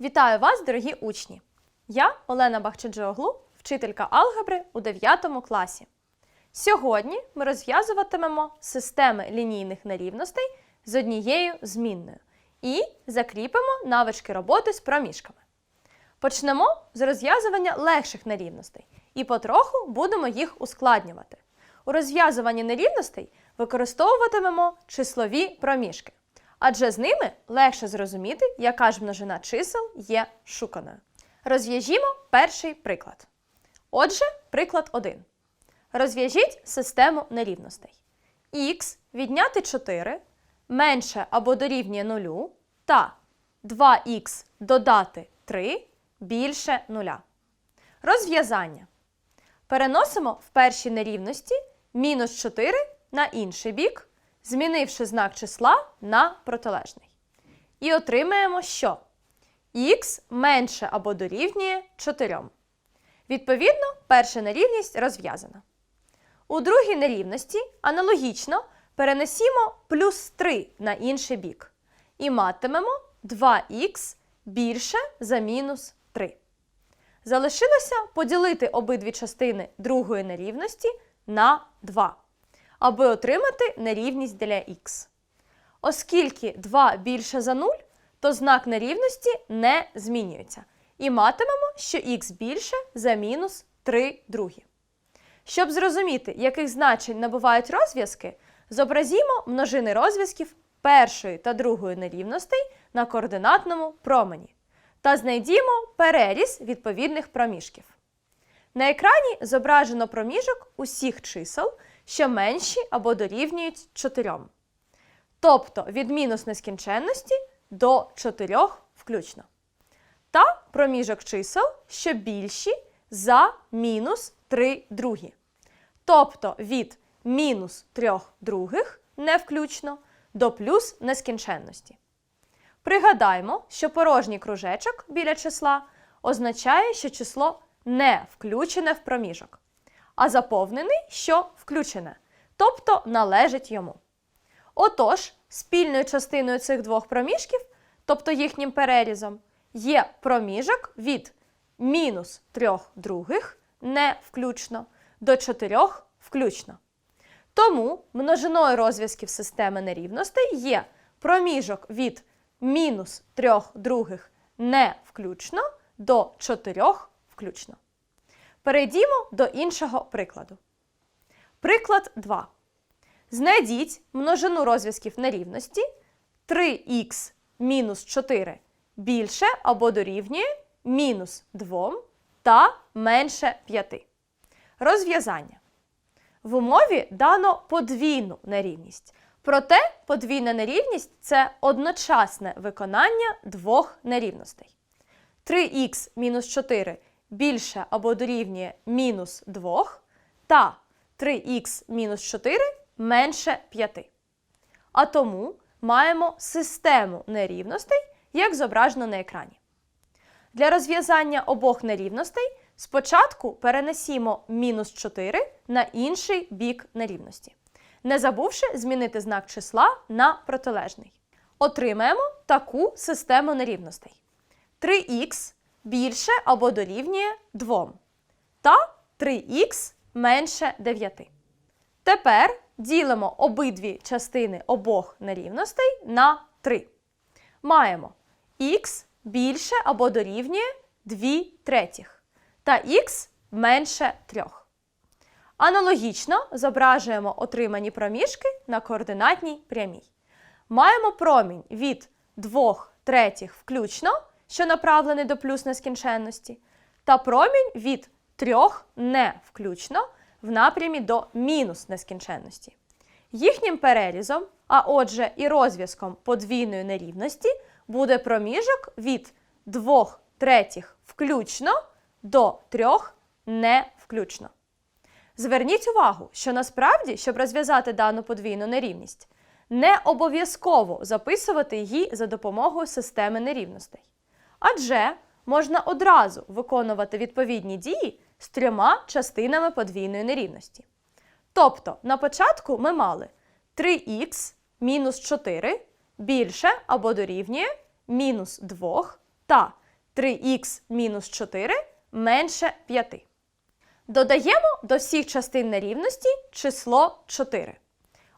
Вітаю вас, дорогі учні! Я Олена Бахчаджоглу, вчителька алгебри у 9 класі. Сьогодні ми розв'язуватимемо системи лінійних нерівностей з однією змінною і закріпимо навички роботи з проміжками. Почнемо з розв'язування легших нерівностей і потроху будемо їх ускладнювати. У розв'язуванні нерівностей використовуватимемо числові проміжки, адже з ними легше зрозуміти, яка ж множина чисел є шуканою. Розв'яжімо перший приклад. Отже, приклад 1. Розв'яжіть систему нерівностей. Х відняти 4 менше або дорівнює 0 та 2х додати 3 більше 0. Розв'язання. Переносимо в першій нерівності мінус 4 на інший бік, змінивши знак числа на протилежний. І отримаємо, що х менше або дорівнює 4. Відповідно, перша нерівність розв'язана. У другій нерівності аналогічно перенесімо плюс 3 на інший бік і матимемо 2х більше за мінус 3. Залишилося поділити обидві частини другої нерівності на 2, аби отримати нерівність для х. Оскільки 2 більше за 0, то знак нерівності не змінюється. І матимемо, що х більше за мінус 3 другі. Щоб зрозуміти, яких значень набувають розв'язки, зобразімо множини розв'язків першої та другої нерівностей на координатному промені та знайдімо переріз відповідних проміжків. На екрані зображено проміжок усіх чисел, що менші або дорівнюють 4. Тобто від мінус нескінченності до 4 включно. Та проміжок чисел, що більші за мінус 3 другі. Тобто від мінус 3 других не включно до плюс нескінченності. Пригадаймо, що порожній кружечок біля числа означає, що число не включене в проміжок, а заповнений, що включене, тобто належить йому. Отож, спільною частиною цих двох проміжків, тобто їхнім перерізом, є проміжок від мінус 3 других не включно до 4 включно. Тому множиною розв'язків системи нерівностей є проміжок від мінус 3 других не включно до 4 включно. Перейдімо до іншого прикладу. Приклад 2. Знайдіть множину розв'язків нерівності 3х мінус 4 більше або дорівнює мінус 2 та менше 5. Розв'язання. В умові дано подвійну нерівність. Проте подвійна нерівність це одночасне виконання двох нерівностей. 3х мінус 4 більше або дорівнює мінус 2 та 3х мінус 4 менше 5. А тому маємо систему нерівностей, як зображено на екрані. Для розв'язання обох нерівностей спочатку перенесімо мінус 4 на інший бік нерівності, не забувши змінити знак числа на протилежний. Отримаємо таку систему нерівностей. 3х більше або дорівнює 2 та 3х менше 9. Тепер ділимо обидві частини обох нерівностей на 3. Маємо х більше або дорівнює 2 третіх та х менше 3. Аналогічно зображуємо отримані проміжки на координатній прямій. Маємо промінь від 2 третіх включно, що направлений до плюс нескінченності, та промінь від 3 не включно в напрямі до мінус нескінченності. Їхнім перерізом, а отже і розв'язком подвійної нерівності, буде проміжок від 2 третіх включно до 3 не включно. Зверніть увагу, що насправді, щоб розв'язати дану подвійну нерівність, не обов'язково записувати її за допомогою системи нерівностей. Адже можна одразу виконувати відповідні дії з трьома частинами подвійної нерівності. Тобто, на початку ми мали 3х мінус 4 більше або дорівнює мінус 2 та 3х мінус 4 менше 5. Додаємо до всіх частин нерівності число 4.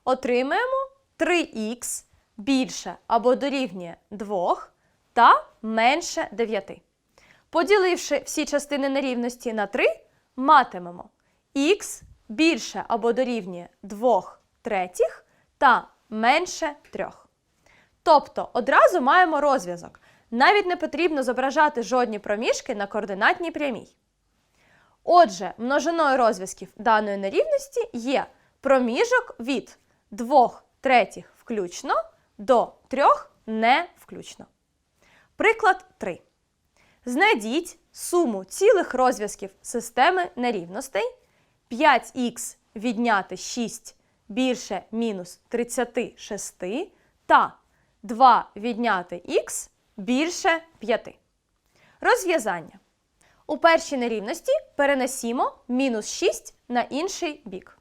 Отримаємо 3х більше або дорівнює 2 та менше 9. Поділивши всі частини нерівності на 3, матимемо х більше або дорівнює 2 третіх та менше 3. Тобто одразу маємо розв'язок. Навіть не потрібно зображати жодні проміжки на координатній прямій. Отже, множиною розв'язків даної нерівності є проміжок від 2 третіх включно до 3 не включно. Приклад 3. Знайдіть суму цілих розв'язків системи нерівностей 5х відняти 6 більше мінус 36 та 2 відняти х більше 5. Розв'язання. У першій нерівності перенесімо мінус 6 на інший бік.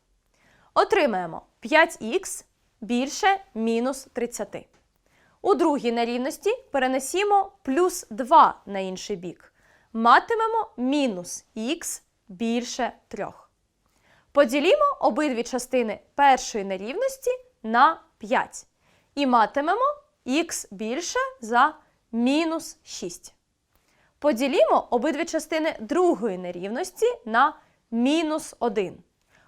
Отримаємо 5х більше мінус 30. У другій нерівності перенесімо плюс 2 на інший бік. Матимемо мінус х більше 3. Поділімо обидві частини першої нерівності на 5 і матимемо х більше за мінус 6. Поділімо обидві частини другої нерівності на мінус 1.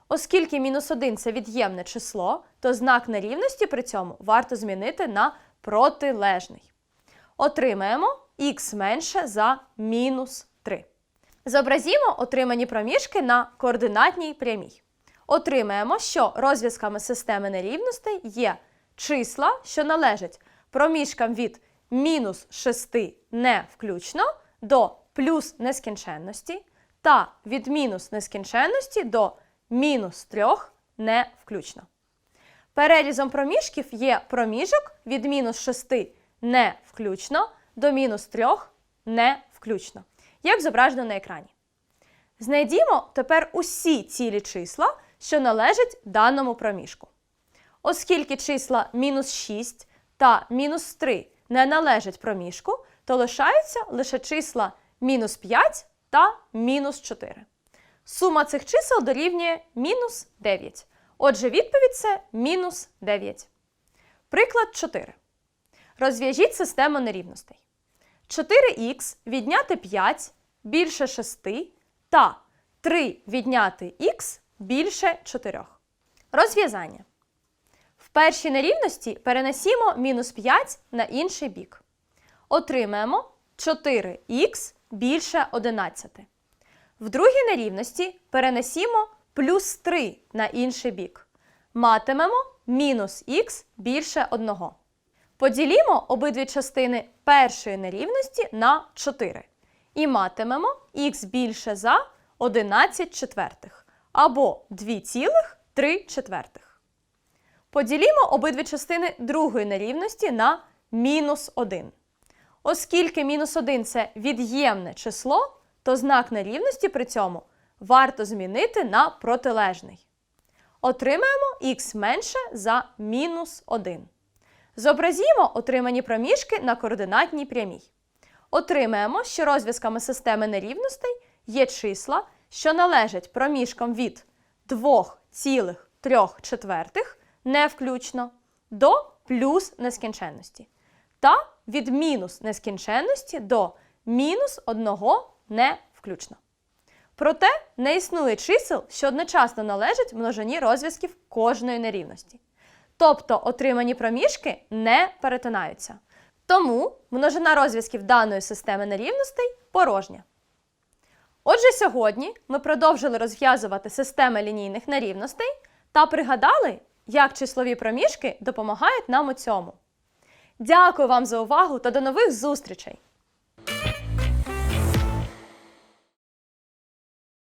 Оскільки мінус 1 це від'ємне число, то знак нерівності при цьому варто змінити на протилежний. Отримаємо х менше за мінус 3. Зобразімо отримані проміжки на координатній прямій. Отримаємо, що розв'язками системи нерівностей є числа, що належать проміжкам від мінус 6 не включно до плюс нескінченності та від мінус нескінченності до мінус 3 не включно. Перерізом проміжків є проміжок від мінус 6 не включно до мінус 3 не включно, як зображено на екрані. Знайдімо тепер усі цілі числа, що належать даному проміжку. Оскільки числа мінус 6 та мінус 3 не належать проміжку, то лишаються лише числа мінус 5 та мінус 4. Сума цих чисел дорівнює мінус 9. Отже, відповідь це мінус 9. Приклад 4. Розв'яжіть систему нерівностей. 4х відняти 5 більше 6 та 3 відняти х більше 4. Розв'язання. В першій нерівності перенесімо мінус 5 на інший бік. Отримаємо 4х більше 11. В другій нерівності перенесімо плюс 3 на інший бік. Матимемо мінус х більше 1. Поділімо обидві частини першої нерівності на 4. І матимемо х більше за 11 четвертих або 2,3 четвертих. Поділімо обидві частини другої нерівності на мінус 1. Оскільки мінус 1 це від'ємне число, то знак нерівності при цьому варто змінити на протилежний. Отримаємо х менше за мінус 1. Зобразімо отримані проміжки на координатній прямій. Отримаємо, що розв'язками системи нерівностей є числа, що належать проміжкам від 2,3 четвертих не включно до плюс нескінченності та від мінус нескінченності до мінус 1 не включно. Проте не існує чисел, що одночасно належать множині розв'язків кожної нерівності. Тобто отримані проміжки не перетинаються. Тому множина розв'язків даної системи нерівностей порожня. Отже, сьогодні ми продовжили розв'язувати системи лінійних нерівностей та пригадали, як числові проміжки допомагають нам у цьому. Дякую вам за увагу та до нових зустрічей!